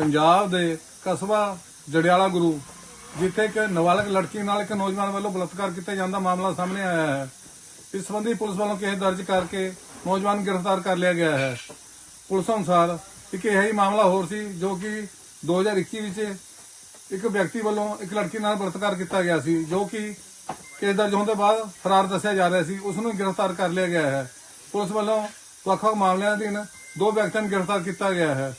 ਪੰਜਾਬ ਦੇ ਕਸਬਾ ਜੜਿਆਲਾ ਗੁਰੂ, ਜਿੱਥੇ ਇੱਕ ਨਾਬਾਲਗ ਲੜਕੀ ਨਾਲ ਇੱਕ ਨੌਜਵਾਨ ਵੱਲੋਂ ਬਲਾਤਕਾਰ ਕੀਤਾ ਜਾਂਦਾ ਮਾਮਲਾ ਸਾਹਮਣੇ ਆਇਆ ਹੈ। ਇਸ ਸੰਬੰਧੀ ਪੁਲਿਸ ਵੱਲੋਂ ਕੇਸ ਦਰਜ ਕਰਕੇ ਨੌਜਵਾਨ ਗ੍ਰਿਫਤਾਰ ਕਰ ਲਿਆ ਗਿਆ ਹੈ। ਪੁਲਿਸ ਅਨੁਸਾਰ ਇੱਕ ਇਹ ਹੀ ਮਾਮਲਾ ਹੋਰ ਸੀ, ਜੋ ਕਿ 2021 ਵਿੱਚ ਇੱਕ ਵਿਅਕਤੀ ਵੱਲੋਂ ਇੱਕ ਲੜਕੀ ਨਾਲ ਬਲਾਤਕਾਰ ਕੀਤਾ ਗਿਆ ਸੀ, ਜੋ ਕਿ ਕੇਸ ਦਰਜ ਹੋਣ ਤੋਂ ਬਾਅਦ ਫਰਾਰ ਦੱਸਿਆ ਜਾ ਰਿਹਾ ਸੀ। ਉਸ ਨੂੰ ਗ੍ਰਿਫਤਾਰ ਕਰ ਲਿਆ ਗਿਆ ਹੈ। ਪੁਲਿਸ ਵੱਲੋਂ ਵੱਖ-ਵੱਖ ਮਾਮਲਿਆਂ ਅਧੀਨ ਦੋ ਵਿਅਕਤੀਆਂ ਨੂੰ ਗ੍ਰਿਫਤਾਰ ਕੀਤਾ ਗਿਆ ਹੈ।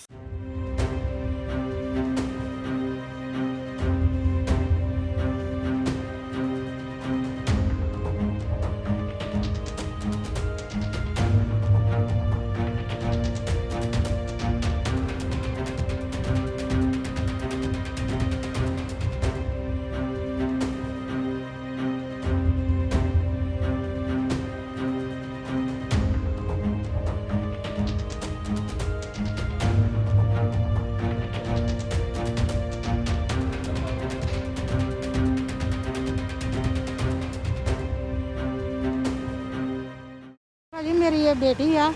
ਮੇਰੀ ਇਹ ਬੇਟੀ ਆ,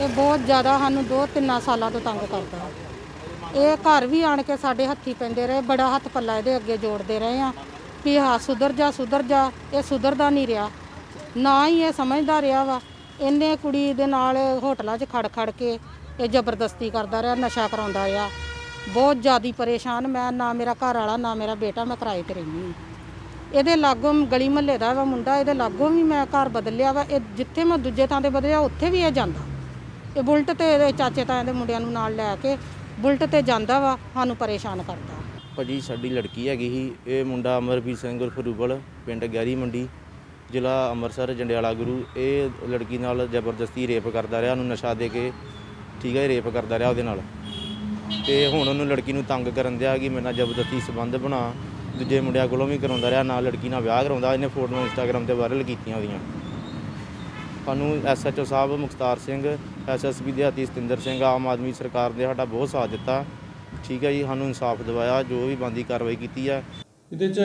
ਇਹ ਬਹੁਤ ਜ਼ਿਆਦਾ ਸਾਨੂੰ ਦੋ ਤਿੰਨਾਂ ਸਾਲਾਂ ਤੋਂ ਤੰਗ ਕਰਦਾ। ਇਹ ਘਰ ਵੀ ਆਣ ਕੇ ਸਾਡੇ ਹੱਥੀ ਪੈਂਦੇ ਰਹੇ, ਬੜਾ ਹੱਥ ਪੱਲਾ ਇਹਦੇ ਅੱਗੇ ਜੋੜਦੇ ਰਹੇ ਆ ਵੀ ਹਾਂ, ਸੁਧਰ ਜਾ ਸੁਧਰ ਜਾ, ਇਹ ਸੁਧਰਦਾ ਨਹੀਂ ਰਿਹਾ। ਨਾ ਹੀ ਇਹ ਸਮਝਦਾ ਰਿਹਾ ਵਾ ਇਹਨੇ ਕੁੜੀ ਦੇ ਨਾਲ ਹੋਟਲਾਂ 'ਚ ਖੜ ਖੜ ਕੇ ਇਹ ਜ਼ਬਰਦਸਤੀ ਕਰਦਾ ਰਿਹਾ, ਨਸ਼ਾ ਕਰਾਉਂਦਾ ਰਿਹਾ। ਬਹੁਤ ਜ਼ਿਆਦੀ ਪਰੇਸ਼ਾਨ ਮੈਂ, ਨਾ ਮੇਰਾ ਘਰ ਵਾਲਾ, ਨਾ ਮੇਰਾ ਬੇਟਾ, ਮੈਂ ਕਿਰਾਏ ਤੇ ਰਹਿੰਦੀ ਹਾਂ। ਇਹਦੇ ਲਾਗੋਂ ਗਲੀ ਮਹੱਲੇ ਦਾ ਵਾ ਮੁੰਡਾ, ਇਹਦੇ ਲਾਗੋਂ ਵੀ ਮੈਂ ਘਰ ਬਦਲਿਆ ਵਾ। ਇਹ ਜਿੱਥੇ ਮੈਂ ਦੂਜੇ ਥਾਂ ਤੇ ਬਦਲਿਆ ਉੱਥੇ ਵੀ ਇਹ ਜਾਂਦਾ। ਇਹ ਬੁਲਟ ਤੇ ਇਹਦੇ ਚਾਚੇ ਤਾਇਆਂ ਦੇ ਮੁੰਡਿਆਂ ਨੂੰ ਨਾਲ ਲੈ ਕੇ ਬੁਲਟ ਤੇ ਜਾਂਦਾ ਵਾ, ਸਾਨੂੰ ਪਰੇਸ਼ਾਨ ਕਰਦਾ। ਭਾਜੀ, ਸਾਡੀ ਲੜਕੀ ਹੈਗੀ ਸੀ, ਇਹ ਮੁੰਡਾ ਅਮਰਵੀਰ ਸਿੰਘ ਉਰਫ ਪਿੰਡ ਗੈਰੀ ਮੰਡੀ, ਜ਼ਿਲ੍ਹਾ ਅੰਮ੍ਰਿਤਸਰ, ਜੰਡਿਆਲਾ ਗੁਰੂ। ਇਹ ਲੜਕੀ ਨਾਲ ਜ਼ਬਰਦਸਤੀ ਰੇਪ ਕਰਦਾ ਰਿਹਾ, ਉਹਨੂੰ ਨਸ਼ਾ ਦੇ ਕੇ, ਠੀਕ ਹੈ, ਰੇਪ ਕਰਦਾ ਰਿਹਾ ਉਹਦੇ ਨਾਲ। ਤੇ ਹੁਣ ਉਹਨੂੰ ਲੜਕੀ ਨੂੰ ਤੰਗ ਕਰਨ ਦਿਆ ਕਿ ਮੇਰੇ ਨਾਲ ਜ਼ਬਰਦਸਤੀ ਸਬੰਧ ਬਣਾ। ਦੂਜੇ ਮੁੰਡਿਆਂ ਕੋਲੋਂ ਵੀ ਕਰਾਉਂਦਾ ਰਿਹਾ, ਨਾਲ ਲੜਕੀ ਨਾਲ ਵਿਆਹ ਕਰਾਉਂਦਾ, ਇਹਨੇ ਫੋਟੋਆਂ ਇੰਸਟਾਗ੍ਰਾਮ ਤੇ ਵਾਇਰਲ ਕੀਤੀਆਂ ਉਹਦੀਆਂ। ਸਾਨੂੰ ਐਸਐਚਓ ਸਾਹਿਬ ਮੁਖਤਾਰ ਸਿੰਘ ਐਸਐਸਪੀ ਦਿਹਾਤੀ ਸਤਿੰਦਰ ਸਿੰਘ, ਆਮ ਆਦਮੀ ਸਰਕਾਰ ਨੇ ਸਾਡਾ ਬਹੁਤ ਸਾਥ ਦਿੱਤਾ। ਠੀਕ ਹੈ ਜੀ, ਸਾਨੂੰ ਇਨਸਾਫ ਦਿਵਾਇਆ, ਜੋ ਵੀ ਬੰਦੀ ਕਾਰਵਾਈ ਕੀਤੀ ਆ ਇਹਦੇ ਚ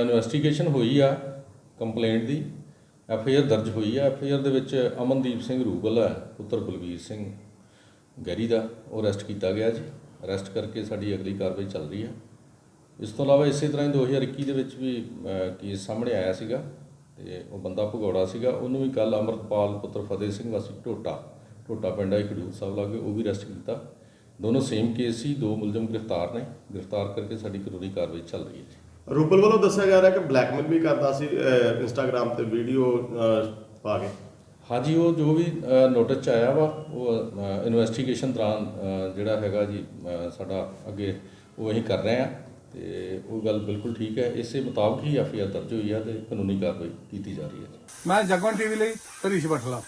ਇਨਵੈਸਟੀਗੇਸ਼ਨ ਹੋਈ ਆ ਕੰਪਲੇਂਟ ਦੀ। ਐਫ ਆਈ ਆਰ ਦਰਜ ਹੋਈ ਆ। ਐਫ ਆਈ ਆਰ ਦੇ ਵਿੱਚ ਅਮਨਦੀਪ ਸਿੰਘ ਰੂਬਲ ਹੈ ਪੁੱਤਰ ਬਲਵੀਰ ਸਿੰਘ ਗੈਰੀ ਦਾ, ਉਹ ਅਰੈਸਟ ਕੀਤਾ ਗਿਆ ਜੀ। ਅਰੈਸਟ ਕਰਕੇ ਸਾਡੀ ਅਗਲੀ ਕਾਰਵਾਈ ਚੱਲ ਰਹੀ ਹੈ ਇਸ ਤੋਂ ਇਲਾਵਾ ਇਸੇ ਤਰ੍ਹਾਂ ਹੀ 2021 ਦੇ ਵਿੱਚ ਵੀ ਕੇਸ ਸਾਹਮਣੇ ਆਇਆ ਸੀਗਾ ਤੇ ਉਹ ਬੰਦਾ ਭਗੌੜਾ ਸੀਗਾ ਉਹਨੂੰ ਵੀ ਕੱਲ ਅਮਰਤਪਾਲ ਪੁੱਤਰ ਫਤਿਹ ਸਿੰਘ ਵਾਸੀ ਟੋਟਾ ਟੋਟਾ ਪਿੰਡ ਹੈ ਖਡੂਰ ਸਾਹਿਬ ਲਾਗੇ ਉਹ ਵੀ ਅਰੈਸਟ ਕੀਤਾ। ਦੋਨੋਂ ਸੇਮ ਕੇਸ ਸੀ ਦੋ ਮੁਲਜ਼ਮ ਗ੍ਰਿਫਤਾਰ ਨੇ ਗ੍ਰਿਫਤਾਰ ਕਰਕੇ ਸਾਡੀ ਕਾਨੂੰਨੀ ਕਾਰਵਾਈ ਚੱਲ ਰਹੀ ਹੈ ਜੀ। ਰੂਪਲ ਵੱਲੋਂ ਦੱਸਿਆ ਜਾ ਰਿਹਾ ਕਿ ਬਲੈਕਮੇਲ ਵੀ ਕਰਦਾ ਸੀ ਇੰਸਟਾਗ੍ਰam ਤੇ ਵੀਡੀਓ ਪਾ ਕੇ। ਹਾਂਜੀ ਉਹ ਜੋ ਵੀ ਨੋਟਿਸ ਚ ਆਇਆ ਵਾ ਉਹ ਇਨਵੈਸਟੀਗੇਸ਼ਨ ਦੌਰਾਨ ਜਿਹੜਾ ਹੈਗਾ ਜੀ ਸਾਡਾ ਅੱਗੇ ਉਹ ਅਸੀਂ ਕਰ ਰਹੇ ਆ ਤੇ ਉਹ ਗੱਲ ਬਿਲਕੁਲ ਠੀਕ ਹੈ। ਇਸੇ ਮੁਤਾਬਕ ਹੀ ਐਫ ਦਰਜ ਹੋਈ ਹੈ ਤੇ ਕਾਨੂੰਨੀ ਕਾਰਵਾਈ ਕੀਤੀ ਜਾ ਰਹੀ ਹੈ। ਜੀ ਮੈਂ ਜਗਵੰਤ ਟੀਵੀ ਲਈ ਹਰੀਸ਼ ਬਠਲਾ।